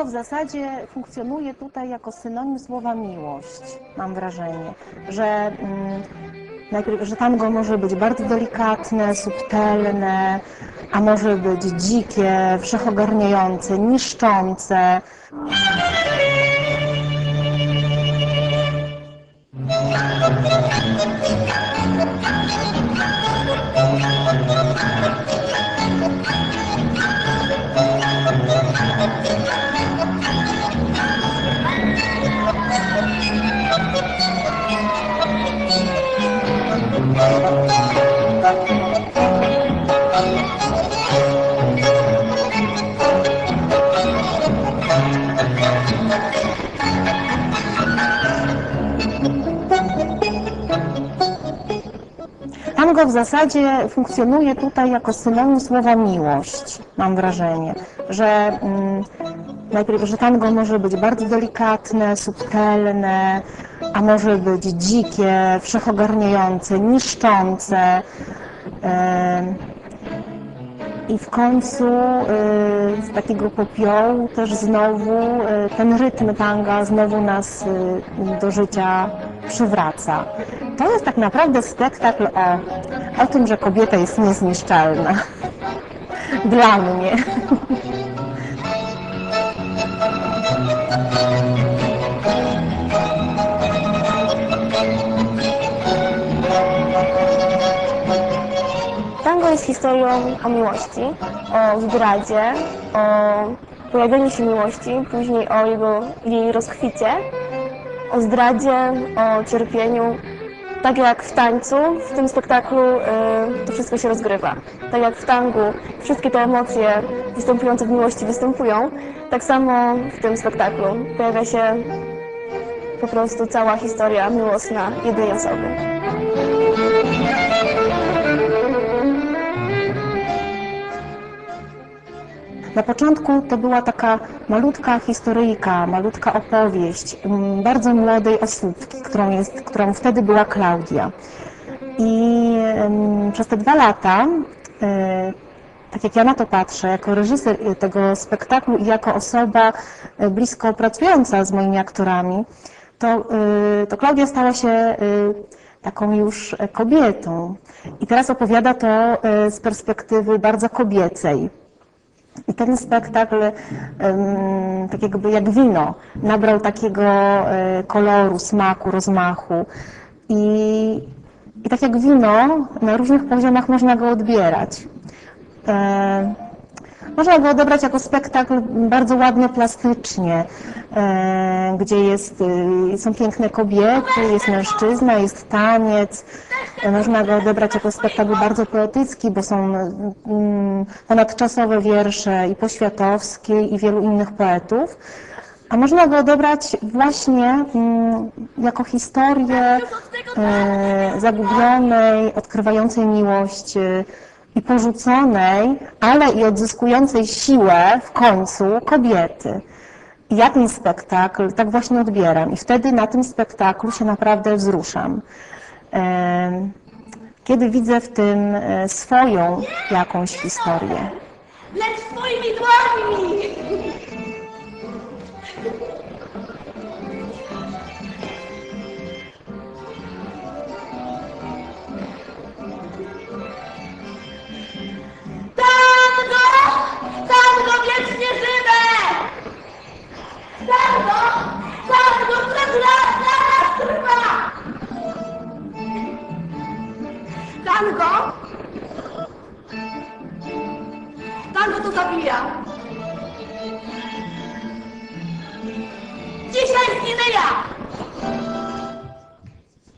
Tango w zasadzie funkcjonuje tutaj jako synonim słowa miłość, mam wrażenie, że, mm, że tango może być bardzo delikatne, subtelne, a może być dzikie, wszechogarniające, niszczące. Tango w zasadzie funkcjonuje tutaj jako synonim słowa miłość, mam wrażenie, że mm, najpierw, że tango może być bardzo delikatne, subtelne, a może być dzikie, wszechogarniające, niszczące. I w końcu z takiego popiołu też znowu ten rytm tanga znowu nas do życia przywraca. To jest tak naprawdę spektakl o, o tym, że kobieta jest niezniszczalna. Dla mnie. Jest historią o miłości, o zdradzie, o pojawieniu się miłości, później o jego, jej rozkwicie, o zdradzie, o cierpieniu. Tak jak w tańcu, w tym spektaklu y, to wszystko się rozgrywa. Tak jak w tangu wszystkie te emocje występujące w miłości występują, tak samo w tym spektaklu pojawia się po prostu cała historia miłosna jednej osoby. Na początku to była taka malutka historyjka, malutka opowieść mm, bardzo młodej osóbki, którą, jest, którą wtedy była Klaudia. I przez te dwa lata, e, tak jak ja na to patrzę, jako reżyser tego spektaklu i jako osoba e, blisko pracująca z moimi aktorami, to, e, to Klaudia stała się taką już kobietą. I teraz opowiada to z perspektywy bardzo kobiecej. I ten spektakl, tak jakby jak wino, nabrał takiego e, koloru, smaku, rozmachu. I, I tak jak wino, na różnych poziomach można go odbierać. E, można go odebrać jako spektakl bardzo ładny plastycznie, e, gdzie jest, y, są piękne kobiety, jest mężczyzna, jest taniec. E, Można go odebrać jako spektakl bardzo poetycki, bo są mm, ponadczasowe wiersze i Poświatowskiej i wielu innych poetów. A można go odebrać właśnie mm, jako historię e, zagubionej, odkrywającej miłość e, i porzuconej, ale i odzyskującej siłę w końcu kobiety. I ja ten spektakl tak właśnie odbieram i wtedy na tym spektaklu się naprawdę wzruszam. Kiedy widzę w tym e, swoją jakąś historię. Lecz swoimi dłońmi! Tango to zabija! Dzisiaj zginę ja!